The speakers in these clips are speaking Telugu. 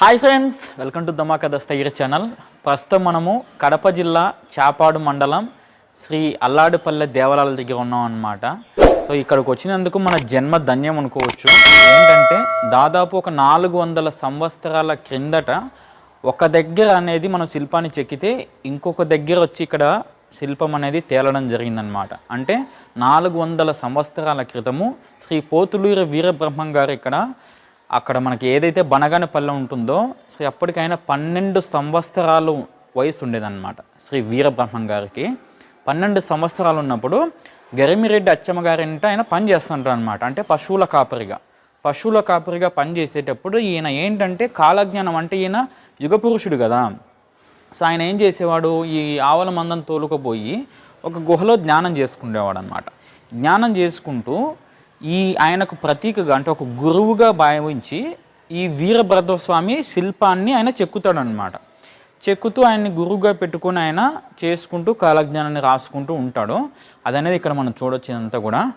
Hi friends welcome to Damaka Dastagiri channel. ప్రస్తుతం మనము కడప జిల్లా చాపాడు మండలం శ్రీ అల్లాడుపల్లె దేవాలయాల దగ్గర ఉన్నాం అనమాట సో ఇక్కడికి వచ్చినందుకు మన జన్మ ధన్యం అనుకోవచ్చు. ఏంటంటే దాదాపు ఒక నాలుగు వందల సంవత్సరాల క్రిందట ఒక దగ్గర అనేది మనం శిల్పాన్ని చెక్కితే ఇంకొక దగ్గర వచ్చి ఇక్కడ శిల్పం అనేది తేలడం జరిగిందనమాట అంటే నాలుగు వందల సంవత్సరాల క్రితము శ్రీ పోతులూరి వీరబ్రహ్మం గారు ఇక్కడ అక్కడ మనకి ఏదైతే బనగానపల్లె ఉంటుందో శ్రీ అప్పటికైనా పన్నెండు సంవత్సరాలు వయసు ఉండేదన్నమాట శ్రీ వీరబ్రహ్మం గారికి. పన్నెండు సంవత్సరాలు ఉన్నప్పుడు గరిమిరెడ్డి అచ్చమ్మ గారింట ఆయన పని చేస్తుంటారు అనమాట అంటే పశువుల కాపరిగా. పశువుల కాపరిగా పని చేసేటప్పుడు ఈయన ఏంటంటే కాలజ్ఞానం అంటే ఈయన యుగపురుషుడు కదా. సో ఆయన ఏం చేసేవాడు? ఈ ఆవల మందం తోలుకపోయి ఒక గుహలో జ్ఞానం చేసుకునేవాడు అనమాట జ్ఞానం చేసుకుంటూ ఈ ఆయనకు ప్రతీకగా అంటే ఒక గురువుగా భావించి ఈ వీరభద్రస్వామి శిల్పాన్ని ఆయన చెక్కుతాడనమాట చెక్కుతూ ఆయన్ని గురువుగా పెట్టుకొని ఆయన చేసుకుంటూ కాలజ్ఞానాన్ని రాసుకుంటూ ఉంటాడు. అదనేది ఇక్కడ మనం చూడొచ్చు ఇదంతా కూడా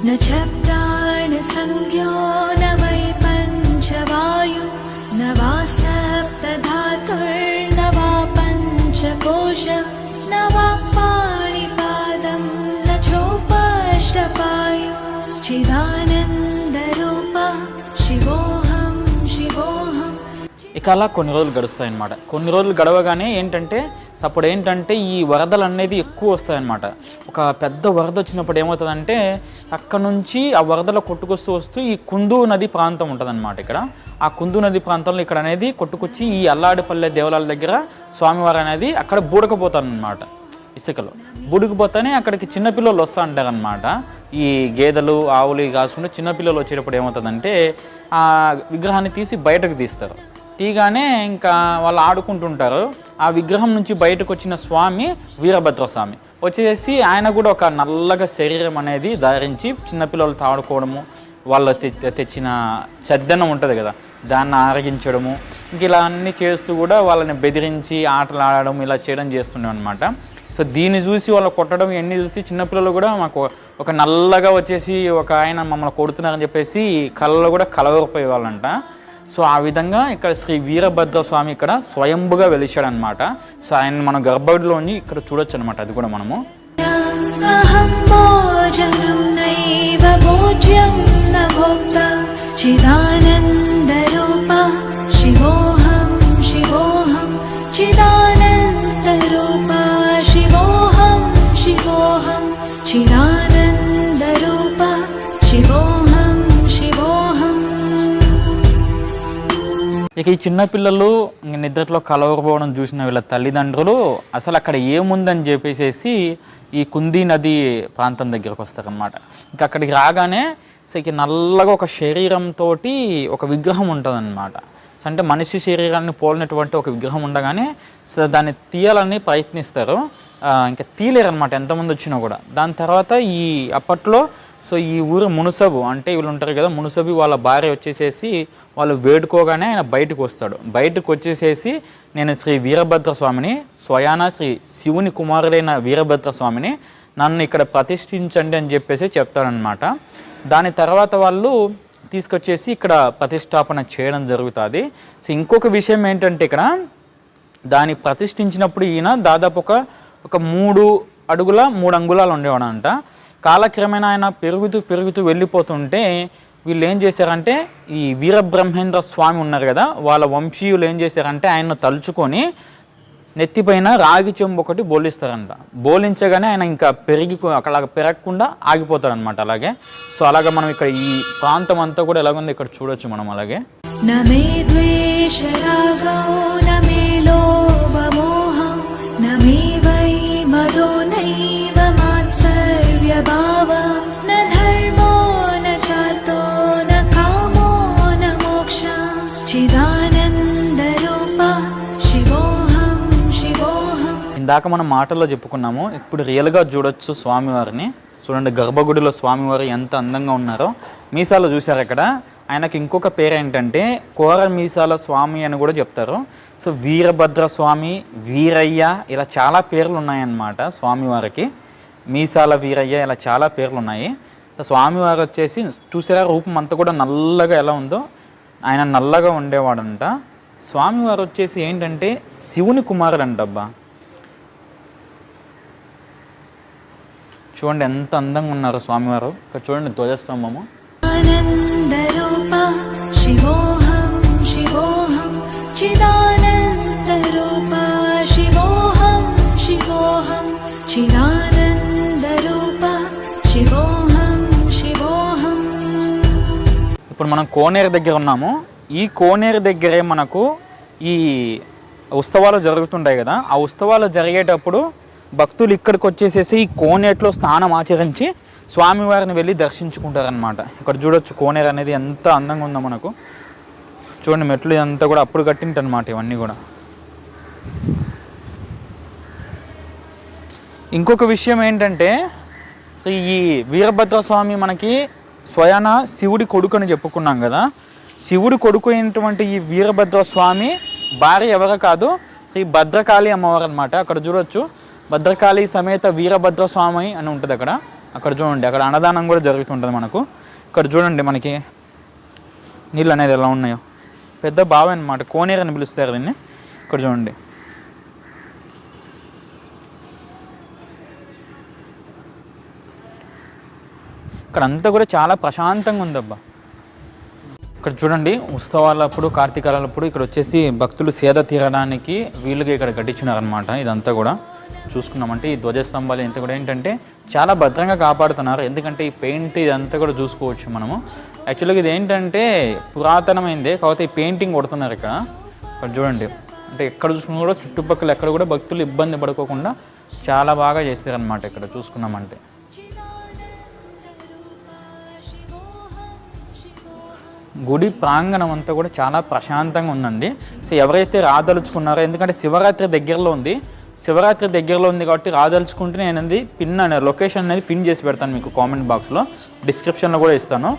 न पञ्चकोश न वा पाणिपादं न चोपष्टपायु चिदानन्दरूप शिवोऽहं शिवोऽहम् ఇక అలా కొన్ని రోజులు గడుస్తాయి అన్నమాట కొన్ని రోజులు గడవగానే ఏంటంటే అప్పుడు ఏంటంటే ఈ వరదలు అనేది ఎక్కువ వస్తాయన్నమాట. ఒక పెద్ద వరద వచ్చినప్పుడు ఏమవుతుందంటే అక్కడ నుంచి ఆ వరదలు కొట్టుకొస్తూ వస్తూ ఈ కుందు నది ప్రాంతం ఉంటుందన్నమాట ఇక్కడ. ఆ కుందు నది ప్రాంతంలో ఇక్కడ అనేది కొట్టుకొచ్చి ఈ అల్లాడిపల్లె దేవాలయాల దగ్గర స్వామివారు అనేది అక్కడ బూడకపోతానమాట ఇసుకలో. బుడికిపోతానే అక్కడికి చిన్నపిల్లలు వస్తూ ఉంటారనమాట ఈ గేదెలు ఆవులు కాసుకుంటే కాకుండా చిన్నపిల్లలు వచ్చేటప్పుడు ఏమవుతుందంటే ఆ విగ్రహాన్ని తీసి బయటకు తీస్తారు. తీగానే ఇంకా వాళ్ళు ఆడుకుంటుంటారు. ఆ విగ్రహం నుంచి బయటకు వచ్చిన స్వామి వీరభద్ర స్వామి వచ్చేసి ఆయన కూడా ఒక నల్లగా శరీరం అనేది ధరించి చిన్నపిల్లలు తాడుకోవడము వాళ్ళు తె- తెచ్చిన చెద్దనం ఉంటుంది కదా దాన్ని ఆరగించడము ఇంక ఇలా అన్నీ చేస్తూ కూడా వాళ్ళని బెదిరించి ఆటలు ఆడడం ఇలా చేయడం చేస్తుండే అనమాట సో దీన్ని చూసి వాళ్ళు కొట్టడం ఇవన్నీ చూసి చిన్నపిల్లలు కూడా మాకు ఒక నల్లగా వచ్చేసి ఒక ఆయన మమ్మల్ని కొడుతున్నారని చెప్పేసి కళ్ళలో కూడా కలవరిపోయే వాళ్ళంట సో ఆ విధంగా ఇక్కడ శ్రీ వీరభద్ర స్వామి ఇక్కడ స్వయంభుగా వెలిచాడనమాట సో ఆయన మన గర్భగుడిలోని ఇక్కడ చూడొచ్చు అనమాట అది కూడా మనము. చిదాన ఇక ఈ చిన్నపిల్లలు నిద్రలో కలవకపోవడం చూసిన వీళ్ళ తల్లిదండ్రులు అసలు అక్కడ ఏముందని చెప్పేసేసి ఈ కుందీ నది ప్రాంతం దగ్గరకు వస్తారనమాట ఇంకా అక్కడికి రాగానే సో ఇక నల్లగా ఒక శరీరంతో ఒక విగ్రహం ఉంటుందన్నమాట. సో అంటే మనిషి శరీరాన్ని పోలినటువంటి ఒక విగ్రహం ఉండగానే సో దాన్ని తీయాలని ప్రయత్నిస్తారు. ఇంకా తీయలేరు అనమాట ఎంతమంది వచ్చినా కూడా. దాని తర్వాత ఈ అప్పట్లో సో ఈ ఊరు మునుసబు అంటే వీళ్ళు ఉంటారు కదా మునుసబు వాళ్ళ భార్య వచ్చేసేసి వాళ్ళు వేడుకోగానే ఆయన బయటకు వస్తాడు. బయటకు వచ్చేసేసి నేను శ్రీ వీరభద్ర స్వామిని స్వయాన శ్రీ శివుని కుమారుడైన వీరభద్ర స్వామిని నన్ను ఇక్కడ ప్రతిష్ఠించండి అని చెప్పేసి చెప్తారనమాట దాని తర్వాత వాళ్ళు తీసుకొచ్చేసి ఇక్కడ ప్రతిష్టాపన చేయడం జరుగుతుంది. సో ఇంకొక విషయం ఏంటంటే ఇక్కడ దాన్ని ప్రతిష్ఠించినప్పుడు ఈయన దాదాపు ఒక ఒక మూడు అడుగుల మూడు అంగుళాలు ఉండేవాడంట. కాలక్రమేణా ఆయన పెరుగుతూ పెరుగుతూ వెళ్ళిపోతుంటే వీళ్ళు ఏం చేశారంటే ఈ వీరబ్రహ్మేంద్ర స్వామి ఉన్నారు కదా వాళ్ళ వంశీయులు ఏం చేశారంటే ఆయన్ను తలుచుకొని నెత్తిపైన రాగి చెంబు ఒకటి బోలిస్తారంట. బోలించగానే ఆయన ఇంకా పెరిగి అక్కడ పెరగకుండా ఆగిపోతారనమాట అలాగే. సో అలాగే మనం ఇక్కడ ఈ ప్రాంతం అంతా కూడా ఎలాగుందో ఇక్కడ చూడొచ్చు మనం అలాగే. నమే ద్వేష ఇందాక మనం మాటల్లో చెప్పుకున్నాము ఇప్పుడు రియల్గా చూడొచ్చు స్వామివారిని. చూడండి గర్భగుడిలో స్వామివారు ఎంత అందంగా ఉన్నారో. మీసాలు చూశారు అక్కడ. ఆయనకి ఇంకొక పేరు ఏంటంటే కోర మీసాల స్వామి అని కూడా చెప్తారు. సో వీరభద్ర స్వామి వీరయ్య ఇలా చాలా పేర్లు ఉన్నాయన్నమాట స్వామివారికి. మీసాల వీరయ్య ఇలా చాలా పేర్లు ఉన్నాయి. సో స్వామివారు వచ్చేసి చూసారా రూపం అంతా కూడా నల్లగా ఎలా ఉందో? ఆయన నల్లగా ఉండేవాడంట. స్వామివారు వచ్చేసి ఏంటంటే శివుని కుమారుడు అంటబ్బా చూడండి ఎంత అందంగా ఉన్నారో స్వామివారు. ఇక్కడ చూడండి ధ్వజస్తంభము. ఇప్పుడు మనం కోనేరు దగ్గర ఉన్నాము. ఈ కోనేరు దగ్గరే మనకు ఈ ఉత్సవాలు జరుగుతుంటాయి కదా. ఆ ఉత్సవాలు జరిగేటప్పుడు భక్తులు ఇక్కడికి వచ్చేసేసి ఈ కోనేట్లో స్నానం ఆచరించి స్వామివారిని వెళ్ళి దర్శించుకుంటారనమాట ఇక్కడ చూడొచ్చు కోనేరు అనేది ఎంత అందంగా ఉందో మనకు. చూడండి మెట్లు ఇదంతా కూడా అప్పుడు కట్టింటనమాట ఇవన్నీ కూడా. ఇంకొక విషయం ఏంటంటే శ్రీ ఈ వీరభద్ర స్వామి మనకి స్వయాన శివుడి కొడుకు అని చెప్పుకున్నాం కదా. శివుడి కొడుకు అయినటువంటి ఈ వీరభద్ర స్వామి భార్య ఎవరు కాదు శ్రీ భద్రకాళి అమ్మవారు అనమాట అక్కడ చూడొచ్చు. భద్రకాళి సమేత వీరభద్ర స్వామి అని ఉంటుంది అక్కడ. అక్కడ చూడండి అక్కడ అన్నదానం కూడా జరుగుతుంటుంది మనకు. ఇక్కడ చూడండి మనకి నీళ్ళు అనేది ఎలా ఉన్నాయో. పెద్ద బావి అనమాట కోనేరు అని పిలుస్తారు దీన్ని. ఇక్కడ చూడండి. ఇక్కడ అంతా కూడా చాలా ప్రశాంతంగా ఉందబ్బా. ఇక్కడ చూడండి ఉత్సవాలప్పుడు కార్తీకాలప్పుడు ఇక్కడ వచ్చేసి భక్తులు సేద తీరడానికి వీలుగా ఇక్కడ కట్టించినారనమాట ఇదంతా కూడా. చూసుకున్నామంటే ఈ ధ్వజస్తంభాలు ఇంత కూడా ఏంటంటే చాలా భద్రంగా కాపాడుతున్నారు. ఎందుకంటే ఈ పెయింట్ ఇదంతా కూడా చూసుకోవచ్చు మనము. యాక్చువల్గా ఇది ఏంటంటే పురాతనమైందే కాకపోతే ఈ పెయింటింగ్ కొడుతున్నారు ఇక్కడ. ఇక్కడ చూడండి. అంటే ఎక్కడ చూసుకున్నా కూడా చుట్టుపక్కల ఎక్కడ కూడా భక్తులు ఇబ్బంది పడుకోకుండా చాలా బాగా చేస్తారనమాట ఇక్కడ చూసుకున్నామంటే. గుడి ప్రాంగణం అంతా కూడా చాలా ప్రశాంతంగా ఉందండి. సో ఎవరైతే రాదలుచుకున్నారో ఎందుకంటే శివరాత్రి దగ్గరలో ఉంది శివరాత్రి దగ్గరలో ఉంది కాబట్టి రాదలుచుకుంటే నేను అనేది పిన్ అనే లొకేషన్ అనేది పిన్ చేసి పెడతాను మీకు కామెంట్ బాక్స్లో. డిస్క్రిప్షన్లో కూడా ఇస్తాను.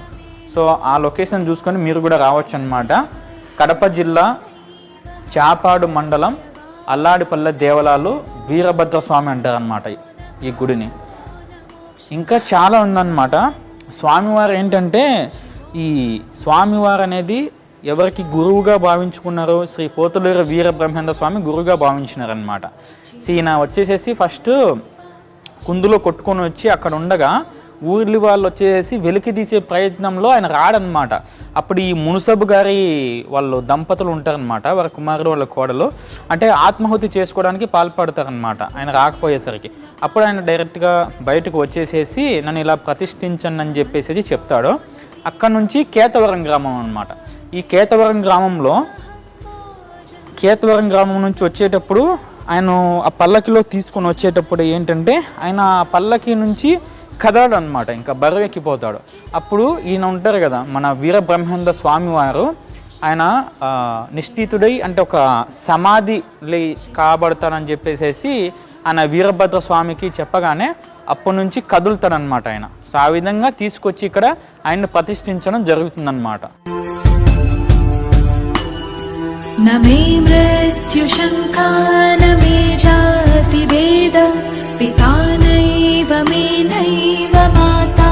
సో ఆ లొకేషన్ చూసుకొని మీరు కూడా రావచ్చు అనమాట కడప జిల్లా చాపాడు మండలం అల్లాడిపల్లె దేవలాలు వీరభద్ర స్వామి అంటారనమాట ఈ గుడిని. ఇంకా చాలా ఉందన్నమాట. స్వామివారు ఏంటంటే ఈ స్వామివారు అనేది ఎవరికి గురువుగా భావించుకున్నారో శ్రీ పోతులూరు వీర బ్రహ్మేంద్ర స్వామి గురువుగా భావించినారనమాట ఈయన వచ్చేసేసి ఫస్ట్ కుందులో కొట్టుకొని వచ్చి అక్కడ ఉండగా ఊర్లి వాళ్ళు వచ్చేసి వెలికి తీసే ప్రయత్నంలో ఆయన రాడనమాట అప్పుడు ఈ మునుసబు గారి వాళ్ళు దంపతులు ఉంటారనమాట వారి కుమారుడు వాళ్ళ కోడలు. అంటే ఆత్మాహుతి చేసుకోవడానికి పాల్పడతారనమాట ఆయన రాకపోయేసరికి. అప్పుడు ఆయన డైరెక్ట్గా బయటకు వచ్చేసేసి నన్ను ఇలా ప్రతిష్ఠించండి అని చెప్పేసి చెప్తాడు. అక్కడ నుంచి కేతవరం గ్రామం అనమాట ఈ కేతవరం గ్రామంలో కేతవరం గ్రామం నుంచి వచ్చేటప్పుడు ఆయన ఆ పల్లకిలో తీసుకొని వచ్చేటప్పుడు ఏంటంటే ఆయన ఆ పల్లకి నుంచి కదలడు అనమాట ఇంకా బరువెక్కిపోతాడు. అప్పుడు ఈయన ఉంటారు కదా మన వీరబ్రహ్మేంద్ర స్వామి వారు ఆయన నిష్ఠితుడై అంటే ఒక సమాధి లే కాబడతానని చెప్పేసేసి ఆయన వీరభద్ర స్వామికి చెప్పగానే అప్పటి నుంచి కదులుతాడనమాట ఆయన. సో ఆ విధంగా తీసుకొచ్చి ఇక్కడ ఆయన్ని ప్రతిష్ఠించడం జరుగుతుందన్నమాట. न मे मृत्युशङ्का न मे जातिभेद पिता नैव मे नैव माता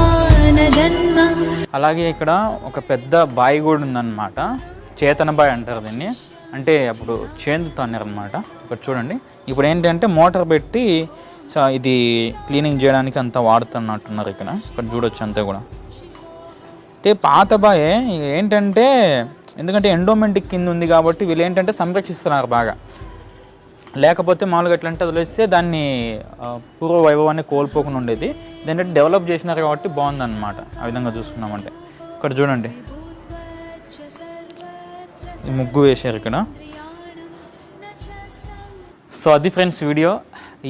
न जन्म అలాగే ఇక్కడ ఒక పెద్ద బావి కూడా ఉందన్నమాట చేతన బావి అంటారు దీన్ని అంటే అప్పుడు చేందుతాన్నారు అనమాట ఇక్కడ చూడండి ఇప్పుడు ఏంటంటే మోటార్ పెట్టి సో ఇది క్లీనింగ్ చేయడానికి అంతా వాడుతున్నట్టున్నారు ఇక్కడ ఇక్కడ చూడొచ్చు అంతా కూడా అంటే పాత బాయే ఏంటంటే ఎందుకంటే ఎండోమెంటిక్ కింద ఉంది కాబట్టి వీళ్ళు ఏంటంటే సంరక్షిస్తున్నారు బాగా. లేకపోతే మామూలుగా ఎట్లా అంటే వదిలేస్తే దాన్ని పూర్వ వైభవాన్ని కోల్పోకుండా ఉండేది. ఏంటంటే డెవలప్ చేసినారు కాబట్టి బాగుందన్నమాట ఆ విధంగా చూసుకున్నామంటే. ఇక్కడ చూడండి. ముగ్గు వేశారు ఇక్కడ. సో అది ఫ్రెండ్స్ వీడియో.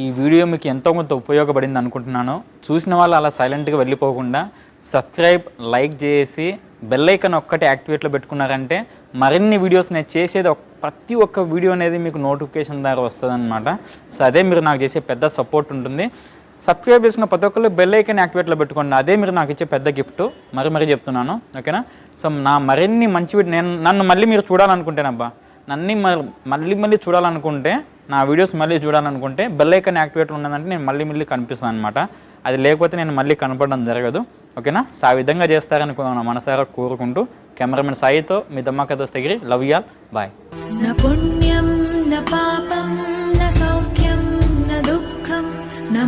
ఈ వీడియో మీకు ఎంతో కొంత ఉపయోగపడింది అనుకుంటున్నాను. చూసిన వాళ్ళు అలా సైలెంట్గా వెళ్ళిపోకుండా సబ్స్క్రైబ్ లైక్ చేసి బెల్ ఒక్కటి యాక్టివేట్లో పెట్టుకున్నారంటే మరిన్ని వీడియోస్ నేను చేసేది ప్రతి ఒక్క వీడియో అనేది మీకు నోటిఫికేషన్ ద్వారా వస్తుంది అనమాట సో అదే మీరు నాకు చేసే పెద్ద సపోర్ట్ ఉంటుంది. సబ్స్క్రైబ్ చేసుకున్న ప్రతి ఒక్కళ్ళు బెల్ ఐకన్ యాక్టివేట్లో పెట్టుకోండి. అదే మీరు నాకు ఇచ్చే పెద్ద గిఫ్ట్. మరి మరీ చెప్తున్నాను. ఓకేనా? సో నా మరిన్ని మంచి వీడియో నేను నన్ను మళ్ళీ మీరు చూడాలనుకుంటేనబ్బా. నన్ను మళ్ళీ మళ్ళీ చూడాలనుకుంటే నా వీడియోస్ మళ్ళీ చూడాలనుకుంటే బెల్ ఐకన్ యాక్టివేట్ ఉన్నదంటే నేను మళ్ళీ మళ్ళీ కనిపిస్తాను అనమాట అది లేకపోతే నేను మళ్ళీ కనపడడం జరగదు ఓకేనా? సా ఆ విధంగా చేస్తారని మనసారా కోరుకుంటూ కెమెరామెన్ సాయితో మీ Dammaka Dastagiri love y'all bye పాపం సౌఖ్యం దుఃఖం నా